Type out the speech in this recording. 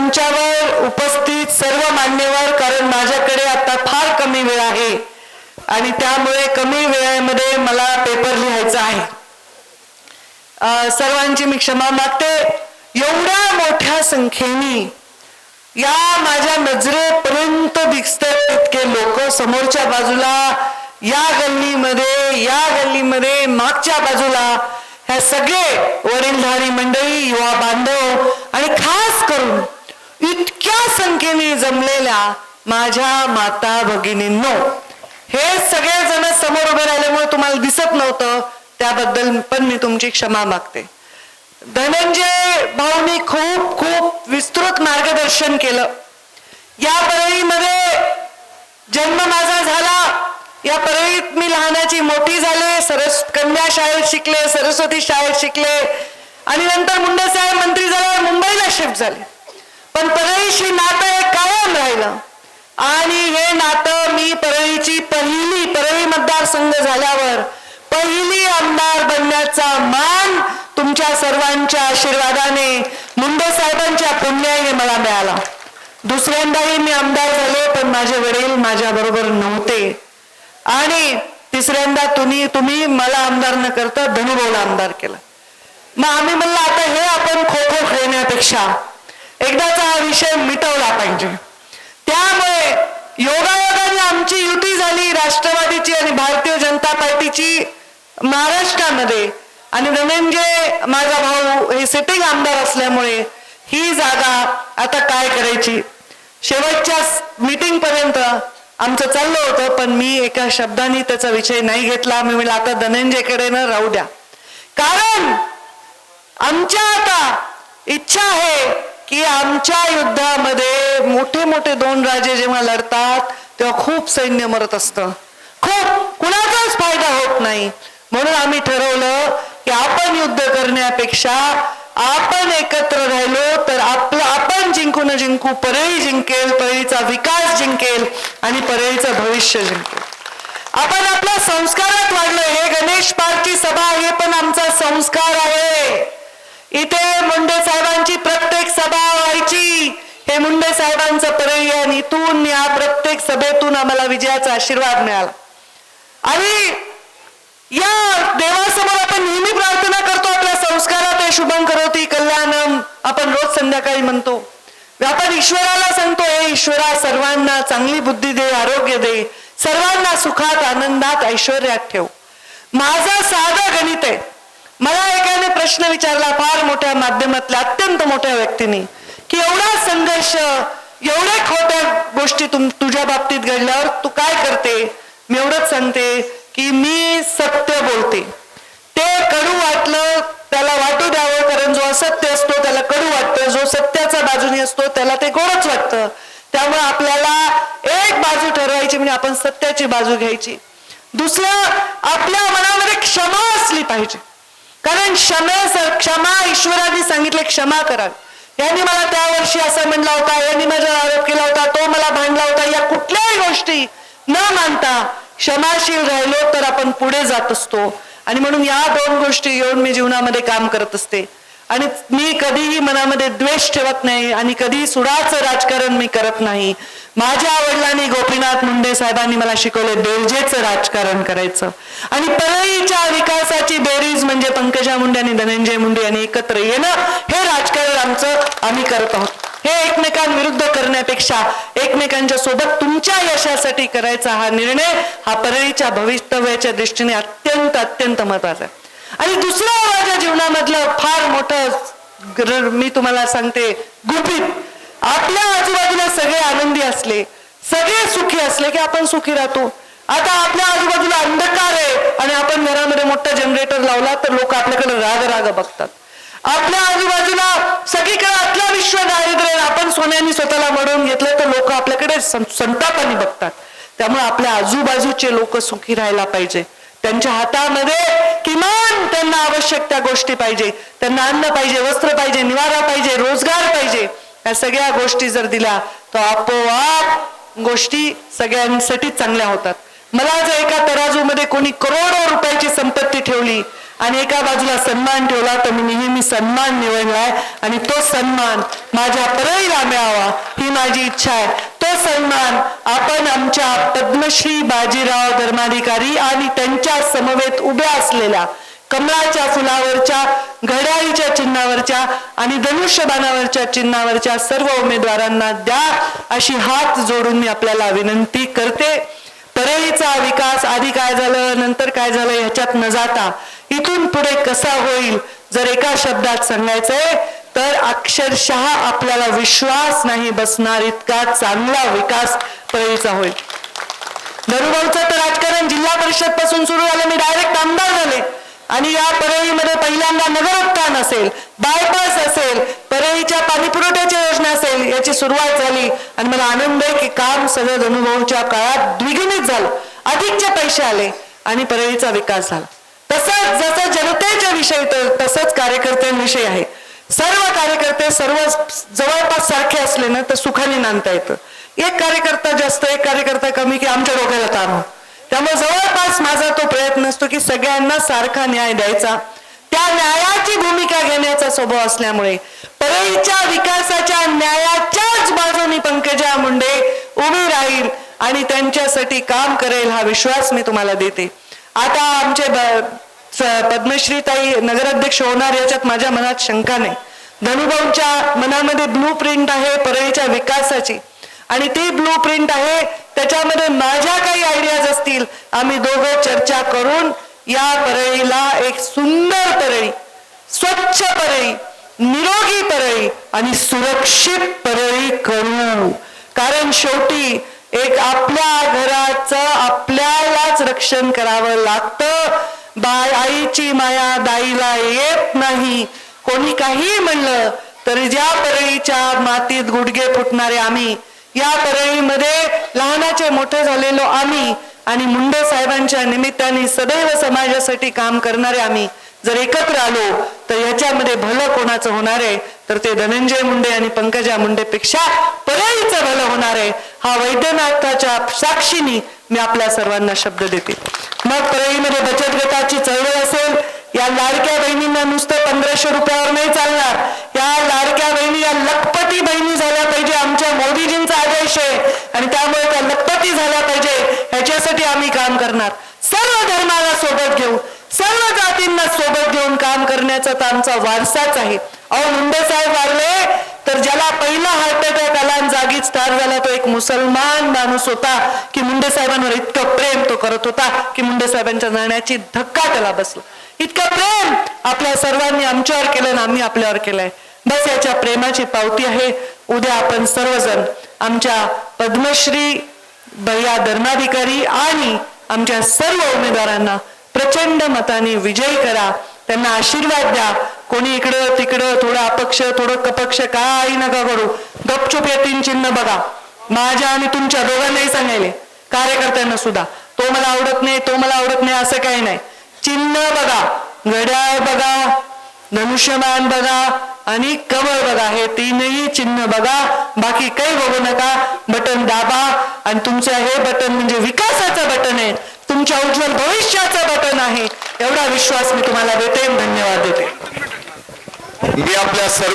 मंचावर उपस्थित सर्व मान्यवर कारण माझ्याकडे आता फार कमी वेळ आहे. आणि त्यामुळे कमी वेळेमध्ये मला पेपर लिहायचा आहे. सर्वांची मी क्षमा मागते. एवढ्या मोठ्या संख्येने या माझ्या नजरेपर्यंत दिसत इतके लोक. समोरच्या बाजूला या गल्लीमध्ये या गल्लीमध्ये मागच्या बाजूला ह्या सगळे वडीलधारी मंडळी युवा बांधव आणि खास करून इतक्या संख्येने जमलेल्या माझ्या माता भगिनींनो हे सगळे जण समोर उभे राहिल्यामुळे तुम्हाला दिसत नव्हतं त्याबद्दल पण मी तुमची क्षमा मागते. धनंजय भाऊनी खूप खूप विस्तृत मार्गदर्शन केलं. या परळीमध्ये जन्म माझा झाला. या परळीत मी लहानाची मोठी झाले सरस कन्या शाळेत शिकले सरस्वती शाळेत शिकले. आणि नंतर मुंडे साहेब मंत्री झाल्यावर मुंबईला शिफ्ट झाले. पण परळीशी नातं हे कायम राहिलं. आणि हे नातं मी परळीची पहिली परळी मतदारसंघ झाल्यावर पहिली आमदार बनण्याचा मान तुमच्या सर्वांच्या आशीर्वादाने मुंडे साहेबांच्या पुण्याने मला मिळाला. दुसऱ्यांदाही मी आमदार झाले पण माझे वडील माझ्या बरोबर नव्हते. आणि तिसऱ्यांदा तुम्ही तुम्ही मला आमदार न करता धनुभाऊला आमदार केला. मग आम्ही म्हणलं आता हे आपण खो खो खेळण्यापेक्षा एकदाचा हा विषय मिटवला पाहिजे. त्यामुळे योगायोगाने आमची युती झाली राष्ट्रवादीची आणि भारतीय जनता पार्टीची महाराष्ट्रामध्ये. आणि धनंजय माझा भाऊ हे सिटिंग आमदार असल्यामुळे ही जागा आता काय करायची? शेवटच्या मीटिंग पर्यंत आमचं चाललं होतं पण मी एका शब्दाने त्याचा विषय नाही घेतला. मी म्हणलं आता धनंजयकडे न राहू द्या. कारण आमच्या आता इच्छा आहे की आमच्या युद्धामध्ये मोठे मोठे दोन राजे जेव्हा लढतात तेव्हा खूप सैन्य मरत असतं. खूप. कुणाचाच फायदा होत नाही. म्हणून आम्ही ठरवलं की आपण युद्ध करण्यापेक्षा आपण एकत्र राहिलो तर आपलं आपण जिंकू न जिंकू परळी जिंकेल परळीचा विकास जिंकेल आणि परळीचं भविष्य जिंकेल. आपण आपल्या संस्कारात वाढलो हे गणेश पार्कची सभा हे पण आमचा संस्कार आहे. इथे मुंडे साहेबांची प्रत्येक व्हायची. हे मुंडे साहेबांचं परळी आणि इथून या प्रत्येक सभेतून आम्हाला विजयाचा आशीर्वाद मिळाला. आणि या देवासमोर आपण नेहमी प्रार्थना करतो आपल्या संस्कारात शुभम करोती कल्याणम आपण रोज संध्याकाळी म्हणतो. आपण ईश्वराला सांगतो हे ईश्वरा सर्वांना चांगली बुद्धी दे आरोग्य दे सर्वांना सुखात आनंदात ऐश्वर्यात ठेव. माझं साधं गणित आहे. मला एकाने प्रश्न विचारला फार मोठ्या माध्यमातल्या अत्यंत मोठ्या व्यक्तीने. की एवढा संघर्ष एवढ्या खोट्या गोष्टी तुम तुझ्या बाबतीत घडल्यावर तू काय करते? मी एवढंच सांगते की मी सत्य बोलते. ते कडू वाटलं त्याला वाटू द्यावं कारण जो असत्य असतो त्याला कडू वाटतं. जो सत्याचा बाजूने असतो त्याला ते गोडच वाटतं. त्यामुळे आपल्याला एक बाजू ठरवायची म्हणजे आपण सत्याची बाजू घ्यायची. दुसरं आपल्या मनामध्ये क्षमा असली पाहिजे. कारण क्षमे क्षमा ईश्वराने सांगितले क्षमा करा यांनी मला त्या वर्षी असं म्हणला होता यांनी माझ्यावर आरोप केला होता तो मला भांडला होता या कुठल्याही गोष्टी न मानता क्षमाशील राहिलो तर आपण पुढे जात असतो. आणि म्हणून या दोन गोष्टी घेऊन मी जीवनामध्ये काम करत असते. आणि मी कधीही मनामध्ये द्वेष ठेवत नाही आणि कधीही सुडाचं राजकारण मी करत नाही. माझ्या वडिलांनी गोपीनाथ मुंडे साहेबांनी मला शिकवले बेलजेचं राजकारण करायचं. आणि परळीच्या विकासाची बेरीज म्हणजे पंकजा मुंडे आणि धनंजय मुंडे यांनी एकत्र येणं हे राजकारण आमचं आम्ही करत आहोत. हे एकमेकांविरुद्ध करण्यापेक्षा एकमेकांच्या सोबत तुमच्या यशासाठी करायचा हा निर्णय हा परळीच्या भवितव्याच्या दृष्टीने अत्यंत अत्यंत महत्त्वाचा आहे. आणि दुसरं माझ्या जीवनामधलं फार मोठं मी तुम्हाला सांगते गुपित. आपल्या आजूबाजूला सगळे आनंदी असले सगळे सुखी असले की आपण सुखी राहतो. आता आपल्या आजूबाजूला अंधकार आहे आणि आपण घरामध्ये मोठा जनरेटर लावला तर लोक आपल्याकडे राग राग बघतात. आपल्या आजूबाजूला सगळीकडे आपल्या विश्व दारिद्र्य आपण सोन्याने स्वतःला मडवून घेतलं तर लोक आपल्याकडे संतापाने बघतात. त्यामुळे आपल्या आजूबाजूचे लोक सुखी राहायला पाहिजे. त्यांच्या हातामध्ये किमान त्यांना आवश्यक त्या गोष्टी पाहिजे. त्यांना अन्न पाहिजे वस्त्र पाहिजे निवारा पाहिजे रोजगार पाहिजे. या सगळ्या गोष्टी जर दिल्या तर आपोआप गोष्टी सगळ्यांसाठी चांगल्या होतात. मला जर एका तराजूमध्ये कोणी करोडो रुपयाची संपत्ती ठेवली आणि एका बाजूला सन्मान ठेवला तर मी नेहमी सन्मान निवडलाय आणि तो सन्मान माझ्या परळीला मिळावा ही माझी इच्छा आहे. तो सन्मान. आपण आमच्या पद्मश्री बाजीराव धर्माधिकारी आणि त्यांच्या समवेत उभ्या असलेल्या कमळाच्या फुलावरच्या घड्याळीच्या चिन्हावरच्या आणि धनुष्यबाणावरच्या चिन्हावरच्या सर्व उमेदवारांना द्या. अशी हात जोडून मी आपल्याला विनंती करते. परळीचा विकास आधी काय झालं नंतर काय झालं ह्याच्यात न जाता इथून पुढे कसा होईल जर एका शब्दात सांगायचंय तर अक्षरशः आपल्याला विश्वास नाही बसणार इतका चांगला विकास परळीचा होईल. धनुभाऊचं तर राजकारण जिल्हा परिषदपासून सुरू झालं मी डायरेक्ट आमदार झाले. आणि या परळीमध्ये पहिल्यांदा नगरोत्थान असेल बायपास असेल परळीच्या पाणीपुरवठ्याची योजना असेल याची सुरुवात झाली. आणि मला आनंद आहे की काम सगळं धनुभाऊच्या काळात द्विगुणित झालं. अधिकचे पैसे आले आणि परळीचा विकास झाला. तसंच जसं जनतेच्या विषयी तर तसंच कार्यकर्त्यांविषयी आहे. सर्व कार्यकर्ते सर्व जवळपास सारखे असले ना तर सुखाने नांदता येतं. एक कार्यकर्ता जास्त एक कार्यकर्ता कमी की आमच्या डोक्याला ताण. त्यामुळे जवळपास माझा तो प्रयत्न असतो की सगळ्यांना सारखा न्याय द्यायचा. त्या न्यायाची भूमिका घेण्याचा स्वभाव असल्यामुळे. परळीच्या विकासाच्या न्यायाच्याच बाजूनी पंकजा मुंडे उभी राहील आणि त्यांच्यासाठी काम करेल हा विश्वास मी तुम्हाला देते. आता आमचे पद्मश्रीताई नगराध्यक्ष होणार याच्यात माझ्या मनात शंका नाही. धनुभाऊंच्या मनामध्ये ब्लू प्रिंट आहे परळीच्या विकासाची. आणि ती ब्लू प्रिंट आहे त्याच्यामध्ये माझ्या काही आयडियाज असतील आम्ही दोघं चर्चा करून या परळीला एक सुंदर परळी स्वच्छ परळी निरोगी परळी आणि सुरक्षित परळी करू. कारण शेवटी एक आपल्या घराचं आपल्यालाच रक्षण करावं लागतं. बाय आईची माया दाईला येत नाही. कोणी काही म्हणलं तरी ज्या परळीच्या मातीत गुडघे फुटणारे आम्ही या परळीमध्ये लहानाचे मोठे झालेलो आम्ही आणि मुंडे साहेबांच्या निमित्ताने सदैव समाजासाठी काम करणारे आम्ही जर एकत्र आलो तर याच्यामध्ये भलं कोणाचं होणार आहे? तर ते धनंजय मुंडे आणि पंकजा मुंडेपेक्षा परळीचं भलं होणार आहे. हा वैद्यनाथाच्या साक्षीनी मी आपल्या सर्वांना शब्द देते. मग परळीमध्ये बचत गटाची चळवळ असेल या लाडक्या बहिणींना नुसतं पंधराशे रुपयावर नाही चालणार. या लाडक्या बहिणी या लखपती बहिणी झाल्या पाहिजे आमच्या मोदीजींचा आदेश आहे. आणि त्यामुळे त्या लखपती झाल्या पाहिजे ह्याच्यासाठी आम्ही काम करणार. सर्व धर्माला सोबत घेऊ सर्व जातींना सोबत घेऊन काम करण्याचा तर आमचा वारसाच आहे. अहो मुंडे साहेब वारले तर ज्याला पहिला हार्ट अटॅक आला आणि जागीच ठार झाला तो एक मुसलमान माणूस होता की मुंडे साहेबांवर इतकं प्रेम तो करत होता की मुंडे साहेबांच्या जाण्याची धक्का त्याला बसला. इतकं प्रेम आपल्या सर्वांनी आमच्यावर केलं आणि आम्ही आपल्यावर केलंय. बस याच्या प्रेमाची पावती आहे. उद्या आपण सर्वजण आमच्या पद्मश्री भैया धर्माधिकारी आणि आमच्या सर्व उमेदवारांना प्रचंड मताने विजयी करा. त्यांना आशीर्वाद द्या. कोणी इकडं तिकडं थोडं अपक्ष थोडं कपक्ष काही नका करू. गपचूप या तीन चिन्ह बघा. माझ्या आणि तुमच्या दोघांनाही सांगायले. कार्यकर्त्यांना सुद्धा. तो मला आवडत नाही तो मला आवडत नाही असं काही नाही. चिन्ह बघा. घड्याळ बघा. धनुष्यमान बघा. आणि कमळ बघा. हे तीनही चिन्ह बघा. बाकी काही बघू नका. बटन दाबा. आणि तुमचं हे बटन म्हणजे विकासाचं बटन आहे. तुमच्या उज्ज्वल भविष्याचं बटन आहे. एवढा विश्वास मी तुम्हाला देते धन्यवाद देते. मी आपल्या सर्व